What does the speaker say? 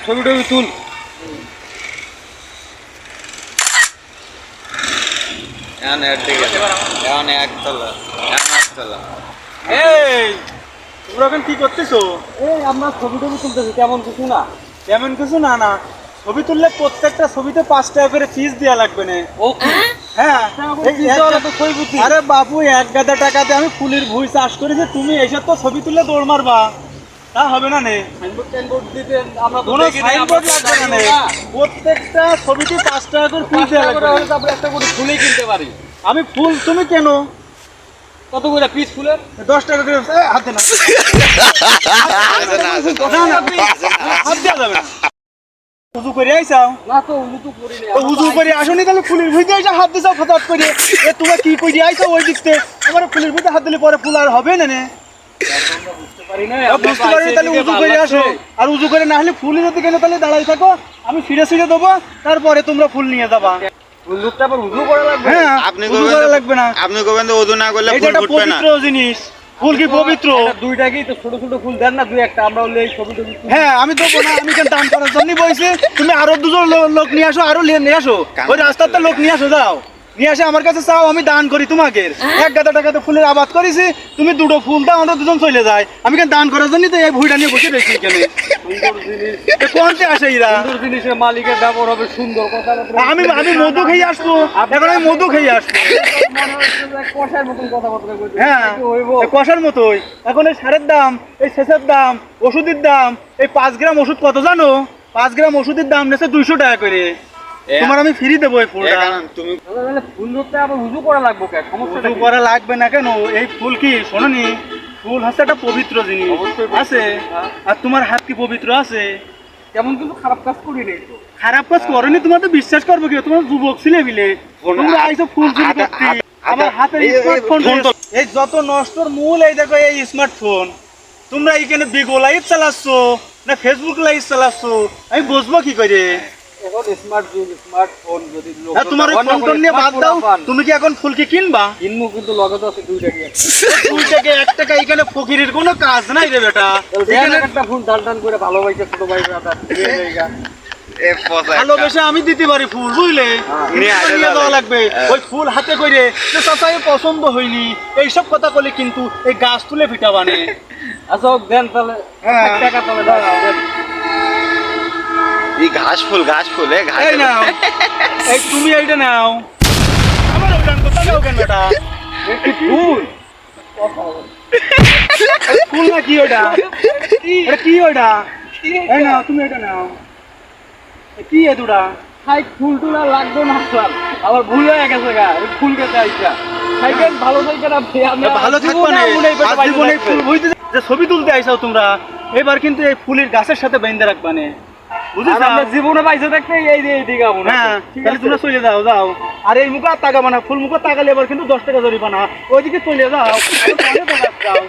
ছবি টবি তুল এখন এর এখন একতলা এখন একতলা এই তোমরা এখন কি করতেছো এই আমরা ছবি টবি তুলতেছি তেমন কিছু না তেমন কিছু না না ছবি তুললে প্রত্যেকটা ছবিতে পাঁচ টাকা করে ফিস দেওয়া লাগবে না ও হ্যাঁ আরে বাবু এক গাদা টাকাতে আমি ফুলের ভুই চাষ করেছি তুমি তো ছবি তুললে দৌড় মারবা। তা হবে না নে। কোনো সাইনবোর্ড লাগবে না নে। প্রত্যেকটা ছবিতে পাঁচ টাকা করে ফিস দেওয়া লাগবে। একটা করে ফুলেই কিনতে পারি। আমি ফুল তুমি কেন? কত করে পিস ফুলের? দশ টাকা করে হাতে না। না, না, হাত দেওয়া যাবে না। উজু করে আইসাও না তো উলু তো করি তো উজু করে আসনি তাহলে ফুলের ভিতরে এসে হাত দিছাও করে। এ তোমার কি আইসাও ওই দিকতে আমার ফুলের ভিতরে হাত দিলে পরে ফুল আর হবে না নে। পারি না বুঝতে পারি তাহলে উজু করে আসো। আর উজু করে না হলে ফুল যদি কেন তাহলে দাঁড়াই থাকো? আমি ফিরে ফিরে দেবো তারপরে তোমরা ফুল নিয়ে যাবা। আবার উজু করা লাগবে? হ্যাঁ আপনি উজু করা লাগবে না। আপনি না করলে এটা ফুল ফুটবে না। পবিত্র জিনিস। ফুল কি পবিত্র? দুইটা কি তো ছোট ছোট ফুল দেন না দুই একটা আমরা হলে এই ছবি টবি হ্যাঁ আমি দেবো না আমি কেন দান করার জন্যই বইছি। তুমি আরও দুজন লোক নিয়ে আসো আরও নিয়ে আসো। ওই রাস্তাতে লোক নিয়ে আসো যাও। নিয়ে আসে আমার কাছে চাও আমি দান করি তোমাকে। এক গাদা টাকাতে ফুলের আবাদ করেছি তুমি দুটো ফুল দাও আমরা দুজন চলে যায় আমি কেন দান করার জন্য তো এই ভুইটা নিয়ে বসে রয়েছি এখানে। কোনতে আসে এরা? সুন্দর জিনিসের মালিকের ব্যবহার হবে সুন্দর কথা আমি আমি মধু খেয়ে আসব। এখন আমি মধু খেয়ে আসব। হচ্ছে যে কষার মতন কথাবার্তা হ্যাঁ কষার মতোই। এখন এই সারের দাম এই সেচের দাম ওষুধের দাম এই পাঁচ গ্রাম ওষুধ কত জানো? পাঁচ গ্রাম ওষুধের দাম নেছে দুইশো টাকা করে। তোমার আমি ফ্রি দেবো এই ফুলটা। তুমি ফুল ধরতে আবার উজু করা লাগবে কে সমস্যাটা উজু করা লাগবে না কেন? এই ফুল কি শোনোনি? ফুল হচ্ছে একটা পবিত্র জিনিস। আছে? হ্যাঁ। আর তোমার হাত কি পবিত্র আছে? তেমন কিন্তু খারাপ কাজ করি নেই খারাপ কাজ করনি তোমার তো বিশ্বাস করব কি? তোমার যুবক ছিলে বিলে তোমরা আইসো ফুল চুরি করতে। আমার হাতে- স্মার্টফোন ফোন এই যত নষ্টর মূল এই দেখো এই স্মার্টফোন তোমরা এখানে বিগো লাইভ চালাচ্ছ না ফেসবুক লাইভ চালাচ্ছ? আমি বুঝব কি করে? এখন স্মার্ট যুগ স্মার্টফোন যদি হ্যাঁ, তোমার ওই ফোন টোন নিয়ে বাদ দাও তুমি কি এখন ফুল কি কিনবা? কিনবো কিন্তু লগে আছে দুইটা কি দুই টাকা এক টাকা এখানে ফকিরের কোনো কাজ নাই রে বেটা। এখানে একটা ফুল টান টান করে ভালোবাসে ছোট ভাই ব্রাদার দিয়ে জায়গা। এ পচা একটা। ভালোবেসে আমি দিতে পারি ফুল বুঝলে? নিয়ে যাবে। লাগবে। ওই ফুল হাতে করে যে চাচা এ পছন্দ হয়নি। এইসব কথা বলে কিন্তু এই গাছ তুলে পিঠা বানে আচ্ছা দেন তাহলে। হ্যাঁ। টাকা তাহলে ঘাস ফুল ঘাস ফুল এ ঘাস এই নাও। এই তুমি এইটা নাও। আমার ওটা কথা নাও কেন এটা এ ফুল? ফুল না কি ওটা? এটা কি ওটা? এই নাও তুমি এটা নাও। কি এ দুটা? হাই ফুল টুল আর লাগবে না আবার ভুল হয়ে গেছে গা ফুল খেতে আইসা। ভালো থাকবেন আপনি ভালো থাকব না জীবনে ফুল যে ছবি তুলতে আইসাও তোমরা এবার কিন্তু এই ফুলের গাছের সাথে বেঁধে রাখবা নে। জীবনে পাইছে এই যে না। হ্যাঁ ঠিক তাহলে তোমরা চলে যাও যাও। আর এই মুখে আর তাকাবা না ফুল মুখে তাকালে এবার কিন্তু দশ টাকা জরিমানা। ওইদিকে চলে যাও। যাও